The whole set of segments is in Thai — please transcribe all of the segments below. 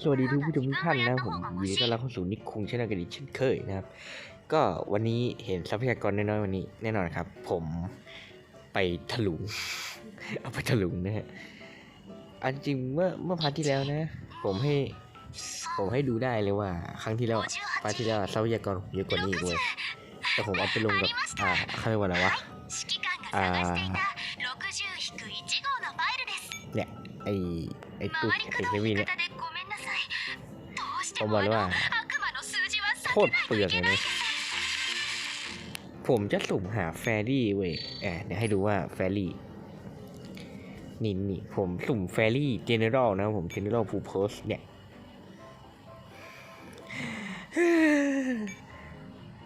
สวัสดีทุกผู้ชมทุกท่านนะผมยินดีต้อนรับเข้าสู่นิคุงชาแนลกันอีกเช่นเคยนะครับ ก็วันนี้เห็นทรัพยากรน้อยๆวันนี้แน่นอนครับ ผมไปถลุง เอาไปถลุงนะฮะอันจริงเมื่อเมื่อพาร์ทที่แล้วนะ ผมให้ ผมให้ดูได้เลยว่า ครั้งที่แล้วพาร์ทที่แล้วทรัพยากรเยอะกว่านี้อีกเว้ยแต่ผมเอาไปลงกับอ่าเขาเรีวันอะไรวะอ่าเนี่ยไอไอตู้ไอเทวีเนี่ย ประมาณว่าโคตรเปลืองเลยผมจะสุ่มหาแฟรี่เว้ยแอบเดี๋ยวให้ดูว่าแฟรี่นี่นี่ผมสุ่มแฟรี่เจเนอเรลนะผมเจเนอเรลฟูเพิร์สเนี่ย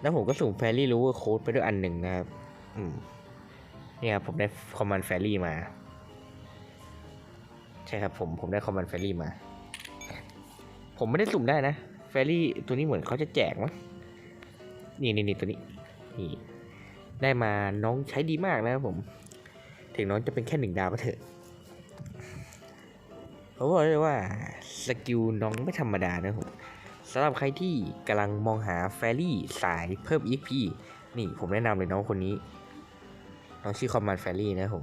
แล้วผมก็สุ่มแฟรี่รูเวอร์โค้ดไปด้วยอันหนึ่งนะครับ อืมเนี่ยครับผมได้คอมมานด์แฟรี่มา ใช่ครับผมผมได้คอมมานด์แฟรี่มา ผมไม่ได้สุ่มได้นะ แฟรี่ตัวนี้เหมือนเขาจะแจกมั้งนี่นี่นี่ตัวนี้นี่ได้มาน้องใช้ดีมากนะครับผม ถึงน้องจะเป็นแค่หนึ่งดาวก็เถอะผมบอกเลยว่าสกิลน้องไม่ธรรมดานะผมสำหรับใครที่กำลังมองหาแฟรี่สายเพิ่ม EP นี่ผมแนะนำเลยน้องคนนี้ น้องชื่อคอมมานด์แฟรี่นะผม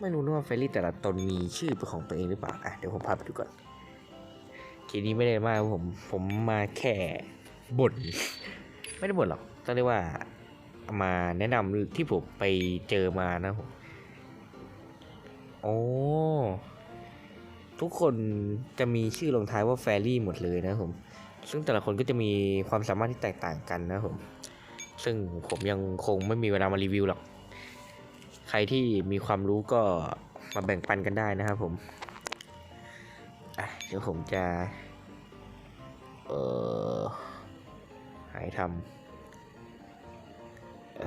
ไม่รู้นะว่าแฟรี่แต่ละตนมีชื่อเป็นของตัวเองหรือเปล่าอะเดี๋ยวผมพาไปดูก่อน ทีนี้ไม่ได้มาผมผมมาแค่บ่นไม่ได้บ่นหรอกต้องเรียกว่ามาแนะนำที่ผมไปเจอมานะผมโอ้ทุกคนจะมีชื่อลงท้ายว่าแฟรี่หมดเลยนะผม ซึ่งแต่ละคนก็จะมีความสามารถที่แตกต่างกันนะผม ซึ่งผมยังคงไม่มีเวลามารีวิวหรอก ใครที่มีความรู้ก็มาแบ่งปันกันได้นะครับผม ดี๋ยวผมจะ เออหายทำเอ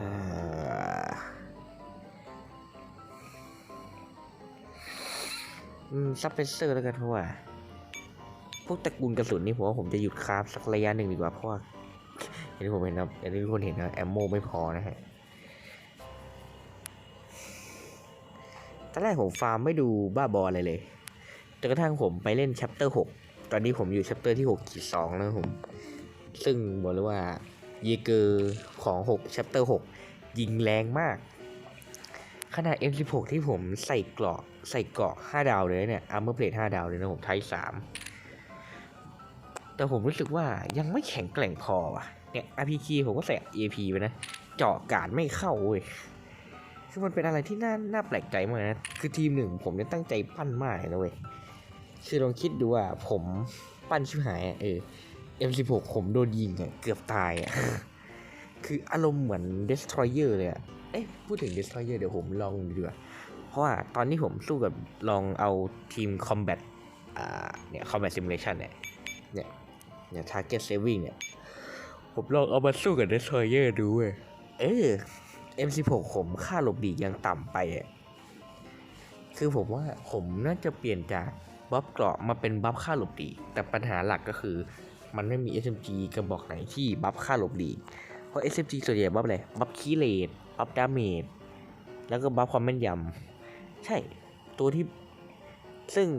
อซับเฟเซอร์แล้วกันเพราะว่า พวกตระกูลกระสุนนี่ผมว่าผมจะหยุดคราฟสักระยะหนึ่งดีกว่า เพราะว่าอย่างที่ผมเห็นนะอย่างที่ทุกคนเห็นนะแอมโมไม่พอนะฮะตอนแรกผมฟาร์มไม่ดูบ้าบออะไรเลย นกระทั่งผมไปเล่น chapter 6ตอนนี้ผมอยู่ chapter ที่6ขีด2นะครับผม ซึ่งบอกเลยว่าเยเกอร์ของ6 chapter 6ยิงแรงมาก ขนาด M16 ที่ผมใส่เกราะใส่เกราะ5ดาวเลยเนี่ย armor plate 5ดาวเลยนะผมไทย3แต่ผมรู้สึกว่ายังไม่แข็งแกร่งพอว่ะเนี่ย RPG ผมก็ใส่ AP ไปนะ เจาะกาดไม่เข้าเว้ยคือมันเป็นอะไรที่น่าน่าแปลกใจมากนะ คือทีมหนึ่งผมเนี่ยตั้งใจปั้นมากเลยนะเว้ย คือลองคิดดูว่าผมปั้นชิบหายเออ M16 ผมโดนยิงเกือบตายอะคืออารมณ์เหมือน Destroyer เลยอะเอ๊ะพูดถึง Destroyer เดี๋ยวผมลองดูดีกว่า เพราะว่าตอนที่ผมสู้กับลองเอาทีม Combat อ่าเนี่ย Combat Simulation เนี่ย เนี่ยเนี่ย Target Saving เนี่ย ผมลองเอามาสู้กับ Destroyer ดูเว้ย เออ M16 ผมค่าหลบหลียังต่ำไปอะ คือผมว่าผมน่าจะเปลี่ยนจาก บัฟเกราะมาเป็นบัฟค่าหลบหลีกแต่ปัญหาหลักก็คือ มันไม่มี SMG กระบอกไหนที่บัฟค่าหลบหลีกเพราะ SMG ส่วนใหญ่บัฟอะไรบัฟคีเลตบัฟดาเมจแล้วก็บัฟความแม่นยำใช่ตัวที่ซึ่ง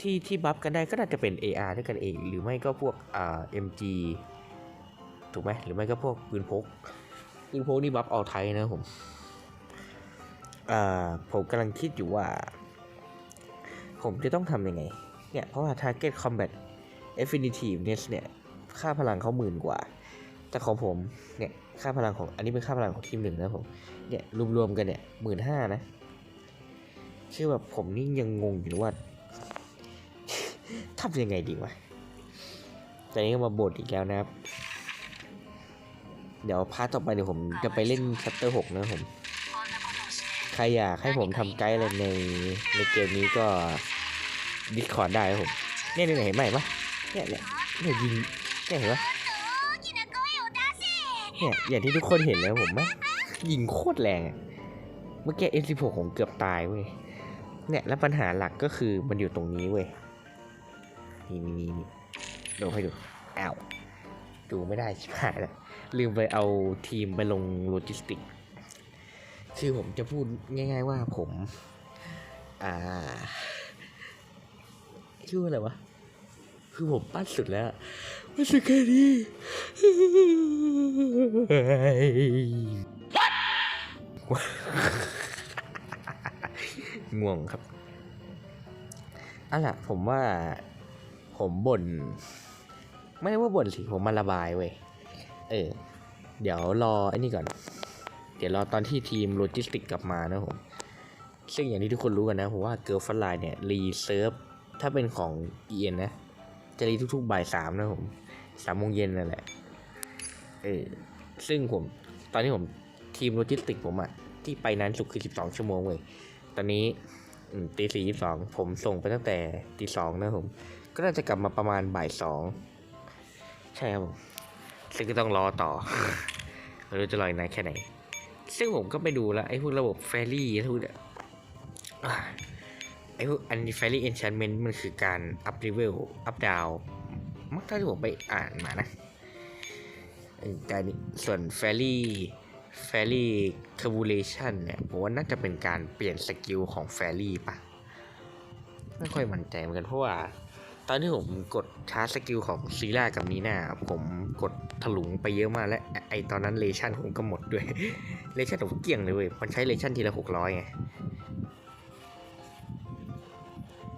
ที่ที่บัฟกันได้ก็น่าจะเป็น AR ด้วยกันเอง หรือไม่ก็พวกอ่า MG ถูกไหมหรือไม่ก็พวกปืนพกปืนพกนี่บัฟเอาไทยนะผมอ่าผมกำลังคิดอยู่ว่า ผมจะต้องทำยังไง เนี่ย เพราะว่า Target Combat Affinityness เนี่ย ค่าพลังเขาหมื่นกว่า แต่ของผม เนี่ย ค่าพลังของ อันนี้เป็นค่าพลังของทีมหนึ่งนะผม เนี่ย รวมๆกันเนี่ยหมื่นห้านะ คือแบบผมนี่ยังงงอยู่ว่าทำยังไงดีวะแต่นี้ก็มาบทอีกแล้วนะครับ เดี๋ยวพาต่อไปเดี๋ยวผมจะไปเล่นชัปเตอร์หกนะผม ใครอยากให้ผมทำไกด์อะไรในในเกมนี้ก็ ดิสคอร์ดได้ครับผมเนี่ยนี่เห็นไหมวะเนี่ยเนี่ยเนี่ยยิงเนี่ยเห็นไหมเนี่ยอย่างที่ทุกคนเห็นเลยผมไหมยิงโคตรแรงเมื่อกี้ M16 ผมเกือบตายเว้ยเนี่ยแล้วปัญหาหลักก็คือมันอยู่ตรงนี้เว้ยนี่นี่นี่โดนให้ดูอ้าวดูไม่ได้ชิบหายแล้วลืมไปเอาทีมไปลงโลจิสติก คือผมจะพูดง่าย ๆว่าผม อ่า ชื่ออะไรวะ คือผมปั้นสุดแล้วมันสุดแค่นี้ง่วงครับเอาล่ะ ผมว่า ผมบ่น ไม่ได้ว่าบ่นสิ ผมมาระบายเว้ย เออ เดี๋ยวรอไอ้นี่ก่อน เดี๋ยวรอตอนที่ทีมโลจิสติกกลับมานะผม ซึ่งอย่างที่ทุกคนรู้กันนะ ผมว่าเกิร์ลฟันไลน์เนี่ย รีเซิร์ฟ ถ้าเป็นของ EN นะ จะรีทุกๆบ่ายสามนะผมสามโมงเย็นนั่นแหละเออซึ่งผมตอนนี้ผมทีมโลจิสติกผมอะที่ไปนั้นสุดคือ12ชั่วโมงเว้ยตอนนี้ตีสี่สองผมส่งไปตั้งแต่ตีสองนะผม ก็น่าจะกลับมาประมาณบ่ายสองใช่ครับผมซึ่งก็ต้องรอต่อไม่รู้จะรออีกนานแค่ไหน ซึ่งผมก็ไปดูแล้วไอ้พวกระบบแฟรี่ทุกเนี่ยอ่า ไอ้พวกอันนี้แฟรี่เอนชานเมนต์มันคือการอัพเลเวลอัพดาวมักเท่าที่ผมไปอ่านมานะการนี้ส่วนแฟรี่แฟรี่คาบูเลชันเนี่ยผมว่าน่าจะเป็นการเปลี่ยนสกิลของแฟรี่ปะไม่ค่อยมั่นใจเหมือนกันเพราะว่า ตอนที่ผมกดชาร์จสกิลของซีล่ากับนีน่าผมกดถลุงไปเยอะมากและไอตอนนั้นเลชั่นผมก็หมดด้วยเลชั่นผมเกลี่ยงเลยเว้ยมันใช้เลชั่นทีละหกร้อยไง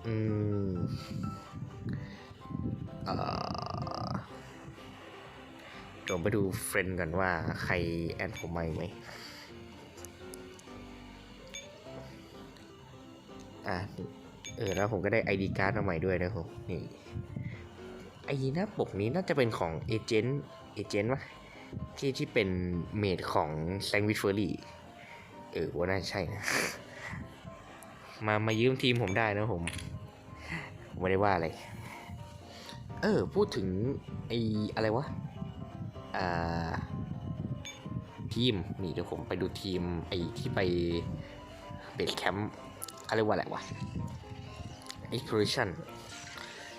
อืมเอ่อเดี๋ยวไปดูเฟรนด์กันว่าใครแอดผมมาอีกไหมอะเออแล้วผมก็ได้ ID การ์ดมาใหม่ด้วยนะครับนี่ไอหน้าปกนี้น่าจะเป็นของเอเจนต์เอเจนต์วะที่ที่เป็นเมดของแซงวิชเฟอร์รี่เออว่าน่าใช่นะ มามายืมทีมผมได้นะผม ผมไม่ได้ว่าอะไร เออ พูดถึงไออะไรวะ อ่า ทีม นี่เดี๋ยวผมไปดูทีม ไอที่ไปเบสแคมป์อะไรว่าอะไรวะ exploration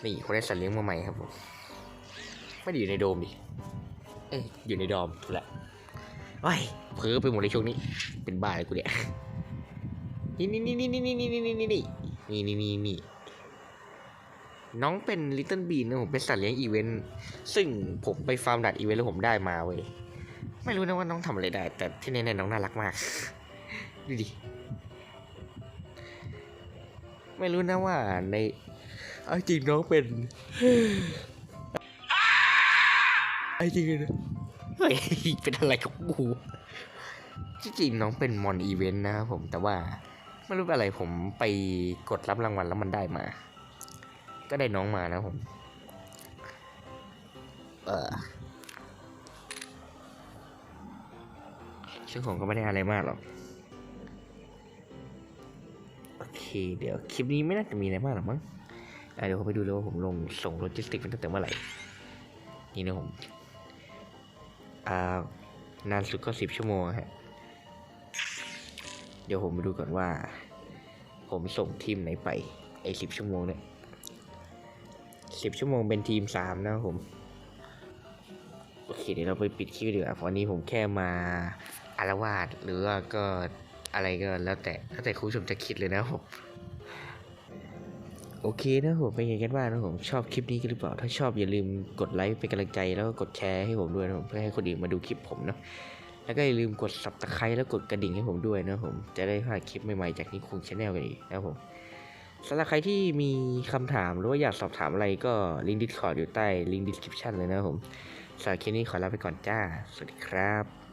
นี่คนได้สัตว์เลี้ยงมาใหม่ครับผม ไม่ได้อยู่ในโดมดิ เอ้ย อยู่ในดอมถูกแหละโอ้ยเพ้อไปหมดในช่วงนี้ เป็นบ้าเลยกูเนี่ยนี่นี่นี่นี่นี่นี่นี่นี่นี่นี่นี่นี่นี่ น้องเป็นลิตเติ้ลบีนนะผมเป็นสัตว์เลี้ยงอีเวนต์ซึ่งผมไปฟาร์มดัดอีเวนต์แล้วผมได้มาเว้ยไม่รู้นะว่าน้องทำอะไรได้ แต่ที่แน่ๆน้องน่ารักมาก ดูดิ ไม่รู้นะว่าในเอาจริงน้องเป็นไอ้จริงเลยนะเฮ้ยเป็นอะไรกับกูจริงน้องเป็นมอนอีเวนต์นะครับผมแต่ว่าไม่รู้อะไรผมไปกดรับรางวัลแล้วมันได้มา ก็ได้น้องมานะผม เออซึ่งผมก็ไม่ได้อะไรมากหรอก โอเค เดี๋ยวคลิปนี้ไม่น่าจะมีอะไรมากหรอกมั้งอะเดี๋ยวผมไปดูเลยว่าผมลงส่งโลจิสติกไปตั้งแต่เมื่อไหร่ นี่นะผม อ่า นานสุดก็สิบชั่วโมงฮะ เดี๋ยวผมไปดูก่อนว่า ผมส่งทีมไหนไป ไอ้สิบชั่วโมงเนี่ย สิบชั่วโมงเป็นทีมสามนะครับผม โอเคเดี๋ยวเราไปปิดคลิปดีกว่าเพราะวันนี้ผมแค่มาอารวาสหรือว่าก็อะไรก็แล้วแต่แล้วแต่คุณผู้ชมจะคิดเลยนะผมโอเคนะผมเป็นไงกันบ้างนะผมชอบคลิปนี้กันหรือเปล่า ถ้าชอบอย่าลืมกดไลค์เป็นกำลังใจแล้วก็กดแชร์ให้ผมด้วยนะผมเพื่อให้คนอื่นมาดูคลิปผมนะแล้วก็อย่าลืมกด subscribe แล้วกดกระดิ่งให้ผมด้วยนะผมจะได้พลาดคลิปใหม่ๆจากนิคุงชาแนลกันอีกนะผม สำหรับใครที่มีคำถามหรือว่าอยากสอบถามอะไรก็ลิงก์ดิสคอร์ดอยู่ใต้ลิงก์ดีสคริปชันเลยนะครับผมสำหรับคลิปนี้ขอลาไปก่อนจ้า สวัสดีครับ